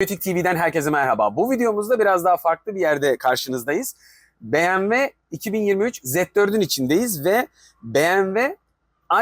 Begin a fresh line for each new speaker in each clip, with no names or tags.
Kritik TV'den herkese merhaba. Bu videomuzda biraz daha farklı bir yerde karşınızdayız. BMW 2023 Z4'ün içindeyiz ve BMW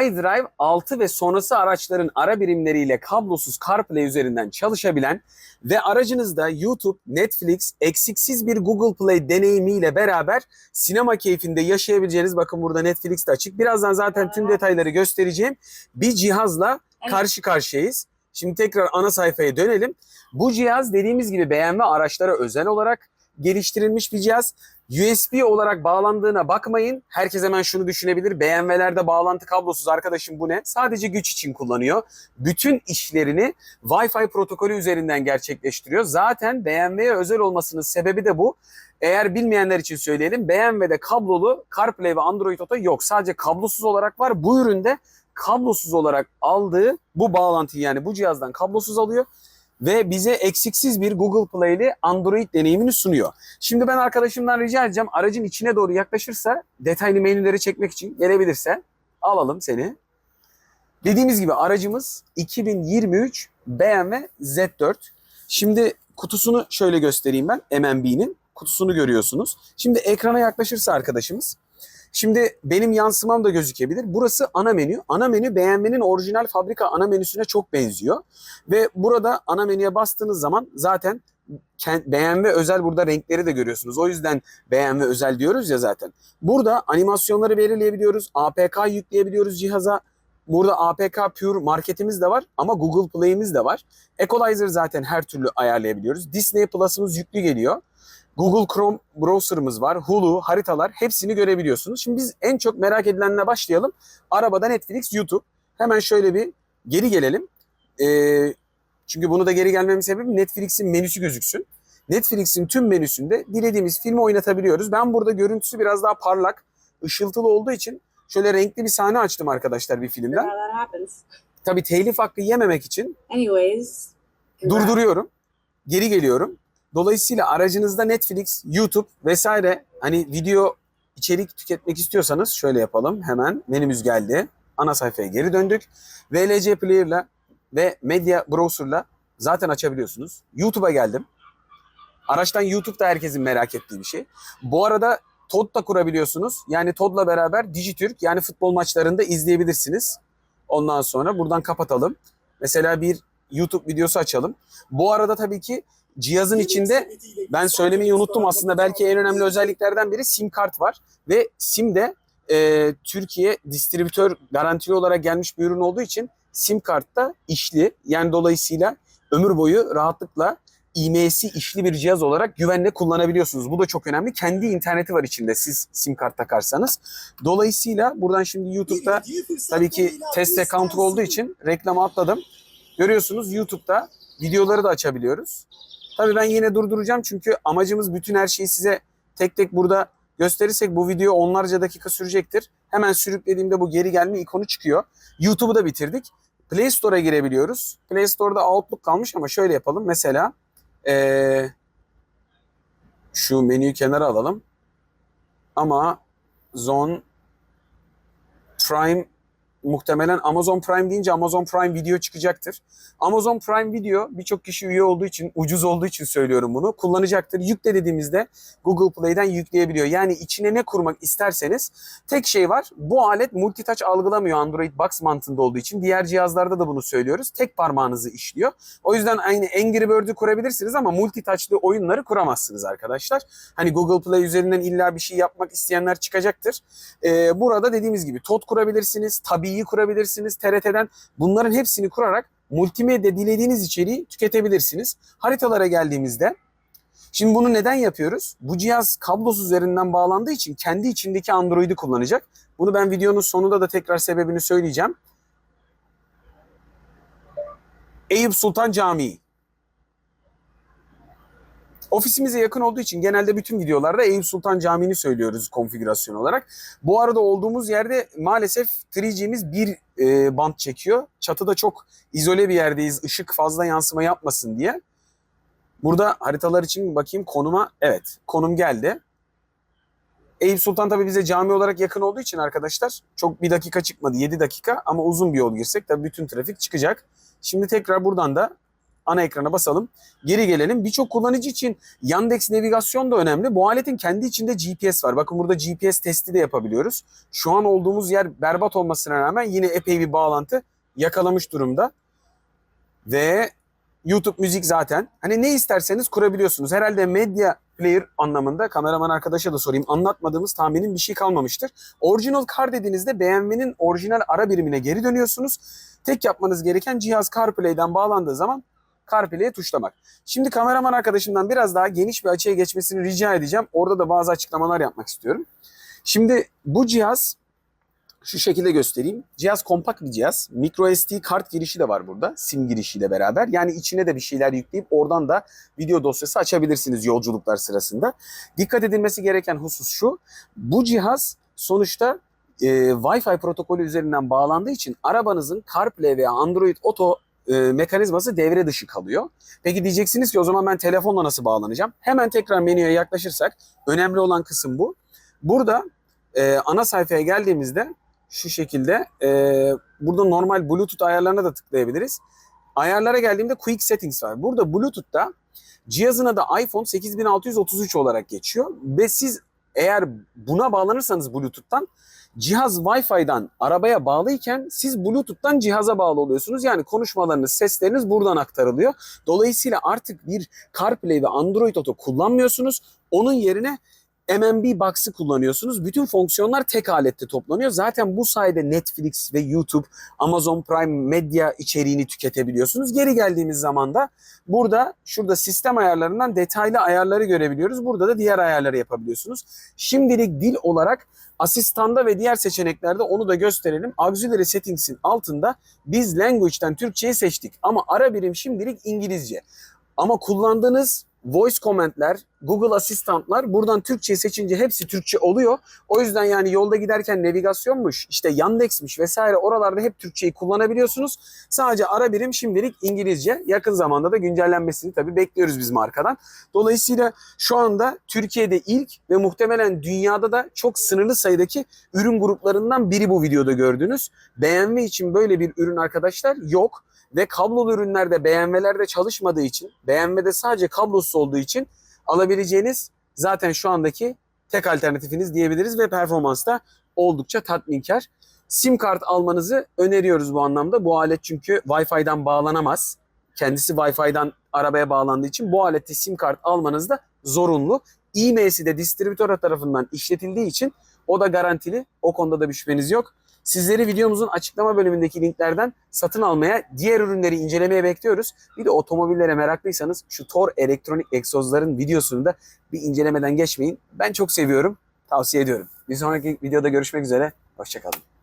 iDrive 6 ve sonrası araçların ara birimleriyle kablosuz CarPlay üzerinden çalışabilen ve aracınızda YouTube, Netflix, eksiksiz bir Google Play deneyimiyle beraber sinema keyfinde yaşayabileceğiniz, bakın burada Netflix de açık. Birazdan zaten tüm detayları göstereceğim bir cihazla karşı karşıyayız. Şimdi tekrar ana sayfaya dönelim. Bu cihaz dediğimiz gibi BMW araçlara özel olarak geliştirilmiş bir cihaz. USB olarak bağlandığına bakmayın. Herkes hemen şunu düşünebilir. BMW'lerde bağlantı kablosuz arkadaşım bu ne? Sadece güç için kullanıyor. Bütün işlerini Wi-Fi protokolü üzerinden gerçekleştiriyor. Zaten BMW'ye özel olmasının sebebi de bu. Eğer bilmeyenler için söyleyelim. BMW'de kablolu CarPlay ve Android Auto yok. Sadece kablosuz olarak var. Bu üründe kablosuz olarak aldığı bu bağlantıyı yani bu cihazdan kablosuz alıyor ve bize eksiksiz bir Google Play'li Android deneyimini sunuyor. Şimdi ben arkadaşımdan rica edeceğim aracın içine doğru yaklaşırsa detaylı menüleri çekmek için gelebilirse alalım seni. Dediğimiz gibi aracımız 2023 BMW Z4. Şimdi kutusunu şöyle göstereyim ben MMB'nin kutusunu görüyorsunuz. Şimdi ekrana yaklaşırsa arkadaşımız Şimdi benim yansımam da gözükebilir. Burası ana menü. Ana menü BMW'nin orijinal fabrika ana menüsüne çok benziyor. Ve burada ana menüye bastığınız zaman zaten BMW özel burada renkleri de görüyorsunuz. O yüzden BMW özel diyoruz ya zaten. Burada animasyonları belirleyebiliyoruz. APK yükleyebiliyoruz cihaza. Burada APK Pure marketimiz de var ama Google Play'imiz de var. Equalizer zaten her türlü ayarlayabiliyoruz. Disney Plus'ımız yüklü geliyor. Google Chrome browser'ımız var. Hulu, haritalar hepsini görebiliyorsunuz. Şimdi biz en çok merak edilenle başlayalım. Arabada Netflix, YouTube. Hemen şöyle bir geri gelelim. Ee, çünkü bunu da geri gelmemin sebebi Netflix'in menüsü gözüksün. Netflix'in tüm menüsünde dilediğimiz filmi oynatabiliyoruz. Ben burada görüntüsü biraz daha parlak, ışıltılı olduğu için şöyle renkli bir sahne açtım arkadaşlar bir filmden. Tabii telif hakkı yememek için
Anyways,
durduruyorum. Geri geliyorum. Dolayısıyla aracınızda Netflix, YouTube vesaire hani video içerik tüketmek istiyorsanız şöyle yapalım. Hemen menümüz geldi. Ana sayfaya geri döndük. VLC Player'la ve Media Browser'la zaten açabiliyorsunuz. YouTube'a geldim. Araçtan YouTube da herkesin merak ettiği bir şey. Bu arada TOD da kurabiliyorsunuz. Yani TOD'la beraber Dijitürk yani futbol maçlarında izleyebilirsiniz. Ondan sonra buradan kapatalım. Mesela bir YouTube videosu açalım. Bu arada tabii ki cihazın içinde ben söylemeyi unuttum aslında belki en önemli özelliklerden biri sim kart var ve sim de e, Türkiye distribütör garantili olarak gelmiş bir ürün olduğu için sim kartta işli yani dolayısıyla ömür boyu rahatlıkla IMS'i işli bir cihaz olarak güvenle kullanabiliyorsunuz. Bu da çok önemli. Kendi interneti var içinde siz sim kart takarsanız. Dolayısıyla buradan şimdi YouTube'da tabii ki test account olduğu için reklamı atladım. Görüyorsunuz YouTube'da videoları da açabiliyoruz. Tabii ben yine durduracağım çünkü amacımız bütün her şeyi size tek tek burada gösterirsek bu video onlarca dakika sürecektir. Hemen sürüklediğimde bu geri gelme ikonu çıkıyor. YouTube'u da bitirdik. Play Store'a girebiliyoruz. Play Store'da Outlook kalmış ama şöyle yapalım. Mesela ee, şu menüyü kenara alalım. Ama Zone Prime muhtemelen Amazon Prime deyince Amazon Prime Video çıkacaktır. Amazon Prime Video birçok kişi üye olduğu için, ucuz olduğu için söylüyorum bunu. Kullanacaktır. Yükle dediğimizde Google Play'den yükleyebiliyor. Yani içine ne kurmak isterseniz tek şey var. Bu alet multitouch algılamıyor Android Box mantığında olduğu için. Diğer cihazlarda da bunu söylüyoruz. Tek parmağınızı işliyor. O yüzden aynı Angry Bird'ü kurabilirsiniz ama multitouchlı oyunları kuramazsınız arkadaşlar. Hani Google Play üzerinden illa bir şey yapmak isteyenler çıkacaktır. Ee, burada dediğimiz gibi TOD kurabilirsiniz, Tabii'yi kurabilirsiniz TRT'den. Bunların hepsini kurarak multimedya dilediğiniz içeriği tüketebilirsiniz. Haritalara geldiğimizde Şimdi bunu neden yapıyoruz? Bu cihaz kablosuz üzerinden bağlandığı için kendi içindeki Android'i kullanacak. Bunu ben videonun sonunda da tekrar sebebini söyleyeceğim. Eyüp Sultan Camii. Ofisimize yakın olduğu için genelde bütün videolarda Eyüp Sultan Camii'ni söylüyoruz konfigürasyon olarak. Bu arada olduğumuz yerde maalesef 3G'miz bir e, band çekiyor. Çatıda çok izole bir yerdeyiz. Işık fazla yansıma yapmasın diye. Burada haritalar için bakayım konuma. Evet konum geldi. Eyüp Sultan tabii bize cami olarak yakın olduğu için arkadaşlar çok bir dakika çıkmadı 7 dakika ama uzun bir yol girsek tabii bütün trafik çıkacak. Şimdi tekrar buradan da ana ekrana basalım. Geri gelelim. Birçok kullanıcı için Yandex navigasyon da önemli. Bu aletin kendi içinde GPS var. Bakın burada GPS testi de yapabiliyoruz. Şu an olduğumuz yer berbat olmasına rağmen yine epey bir bağlantı yakalamış durumda. Ve YouTube müzik zaten. Hani ne isterseniz kurabiliyorsunuz. Herhalde medya player anlamında kameraman arkadaşa da sorayım. Anlatmadığımız tahminin bir şey kalmamıştır. Original Car dediğinizde BMW'nin orijinal ara birimine geri dönüyorsunuz. Tek yapmanız gereken cihaz CarPlay'den bağlandığı zaman CarPlay'e tuşlamak. Şimdi kameraman arkadaşımdan biraz daha geniş bir açıya geçmesini rica edeceğim. Orada da bazı açıklamalar yapmak istiyorum. Şimdi bu cihaz şu şekilde göstereyim. Cihaz kompakt bir cihaz. Micro SD kart girişi de var burada. Sim girişiyle beraber. Yani içine de bir şeyler yükleyip oradan da video dosyası açabilirsiniz yolculuklar sırasında. Dikkat edilmesi gereken husus şu. Bu cihaz sonuçta e, Wi-Fi protokolü üzerinden bağlandığı için arabanızın CarPlay veya Android Auto e, mekanizması devre dışı kalıyor. Peki diyeceksiniz ki o zaman ben telefonla nasıl bağlanacağım? Hemen tekrar menüye yaklaşırsak önemli olan kısım bu. Burada e, ana sayfaya geldiğimizde şu şekilde e, burada normal Bluetooth ayarlarına da tıklayabiliriz. Ayarlara geldiğimde Quick Settings var. Burada Bluetooth'ta cihazın adı iPhone 8633 olarak geçiyor ve siz eğer buna bağlanırsanız Bluetooth'tan cihaz Wi-Fi'den arabaya bağlıyken siz Bluetooth'tan cihaza bağlı oluyorsunuz. Yani konuşmalarınız, sesleriniz buradan aktarılıyor. Dolayısıyla artık bir CarPlay ve Android Auto kullanmıyorsunuz. Onun yerine MMB Box'ı kullanıyorsunuz. Bütün fonksiyonlar tek alette toplanıyor. Zaten bu sayede Netflix ve YouTube, Amazon Prime medya içeriğini tüketebiliyorsunuz. Geri geldiğimiz zaman da burada şurada sistem ayarlarından detaylı ayarları görebiliyoruz. Burada da diğer ayarları yapabiliyorsunuz. Şimdilik dil olarak asistanda ve diğer seçeneklerde onu da gösterelim. Auxiliary Settings'in altında biz language'den Türkçeyi seçtik ama ara birim şimdilik İngilizce. Ama kullandığınız voice comment'ler, Google asistanlar buradan Türkçe seçince hepsi Türkçe oluyor. O yüzden yani yolda giderken navigasyonmuş, işte Yandex'miş vesaire oralarda hep Türkçeyi kullanabiliyorsunuz. Sadece ara birim şimdilik İngilizce. Yakın zamanda da güncellenmesini tabii bekliyoruz biz markadan. Dolayısıyla şu anda Türkiye'de ilk ve muhtemelen dünyada da çok sınırlı sayıdaki ürün gruplarından biri bu videoda gördüğünüz. BMW için böyle bir ürün arkadaşlar yok ve kablolu ürünlerde BMW'lerde çalışmadığı için, BMW'de sadece kablosuz olduğu için alabileceğiniz zaten şu andaki tek alternatifiniz diyebiliriz ve performansta oldukça tatminkar. Sim kart almanızı öneriyoruz bu anlamda. Bu alet çünkü Wi-Fi'den bağlanamaz. Kendisi Wi-Fi'den arabaya bağlandığı için bu alette sim kart almanız da zorunlu. E-mail'si de distribütör tarafından işletildiği için o da garantili. O konuda da bir şüpheniz yok. Sizleri videomuzun açıklama bölümündeki linklerden satın almaya, diğer ürünleri incelemeye bekliyoruz. Bir de otomobillere meraklıysanız şu Tor elektronik egzozların videosunu da bir incelemeden geçmeyin. Ben çok seviyorum, tavsiye ediyorum. Bir sonraki videoda görüşmek üzere, hoşçakalın.